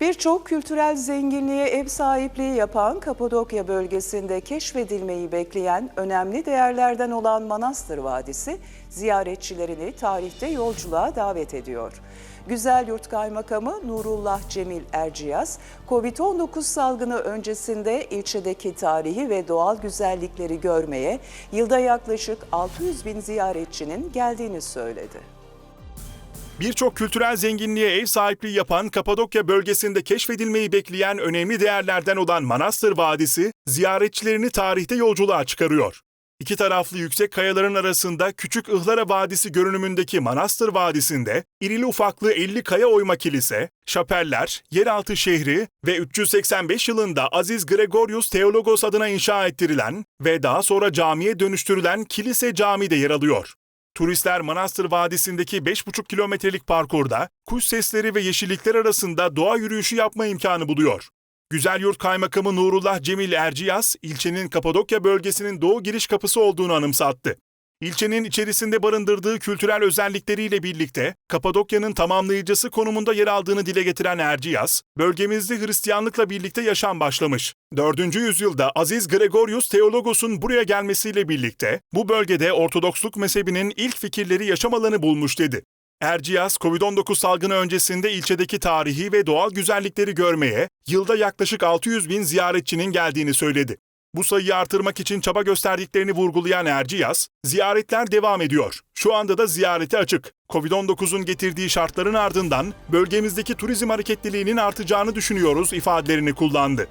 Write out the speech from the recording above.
Birçok kültürel zenginliğe ev sahipliği yapan Kapadokya bölgesinde keşfedilmeyi bekleyen önemli değerlerden olan Manastır Vadisi ziyaretçilerini tarihte yolculuğa davet ediyor. Güzel Yurt Kaymakamı Nurullah Cemil Erciyaz, Covid-19 salgını öncesinde ilçedeki tarihi ve doğal güzellikleri görmeye yılda yaklaşık 600 bin ziyaretçinin geldiğini söyledi. Birçok kültürel zenginliğe ev sahipliği yapan Kapadokya bölgesinde keşfedilmeyi bekleyen önemli değerlerden olan Manastır Vadisi, ziyaretçilerini tarihte yolculuğa çıkarıyor. İki taraflı yüksek kayaların arasında Küçük Ihlara Vadisi görünümündeki Manastır Vadisi'nde irili ufaklı 50 kaya oyma kilise, şapeller, yeraltı şehri ve 385 yılında Aziz Gregorius Theologos adına inşa ettirilen ve daha sonra camiye dönüştürülen kilise cami de yer alıyor. Turistler Manastır Vadisi'ndeki 5,5 kilometrelik parkurda kuş sesleri ve yeşillikler arasında doğa yürüyüşü yapma imkanı buluyor. Güzelyurt Kaymakamı Nurullah Cemil Erciyaz, ilçenin Kapadokya bölgesinin doğu giriş kapısı olduğunu anımsattı. İlçenin içerisinde barındırdığı kültürel özellikleriyle birlikte Kapadokya'nın tamamlayıcısı konumunda yer aldığını dile getiren Erciyaz, bölgemizde Hristiyanlıkla birlikte yaşam başlamış. 4. yüzyılda Aziz Gregorius Theologos'un buraya gelmesiyle birlikte bu bölgede Ortodoksluk mezhebinin ilk fikirleri yaşam alanı bulmuş dedi. Erciyaz, Covid-19 salgını öncesinde ilçedeki tarihi ve doğal güzellikleri görmeye yılda yaklaşık 600 bin ziyaretçinin geldiğini söyledi. Bu sayıyı artırmak için çaba gösterdiklerini vurgulayan Erciyaz, ziyaretler devam ediyor. Şu anda da ziyarete açık. Covid-19'un getirdiği şartların ardından bölgemizdeki turizm hareketliliğinin artacağını düşünüyoruz ifadelerini kullandı.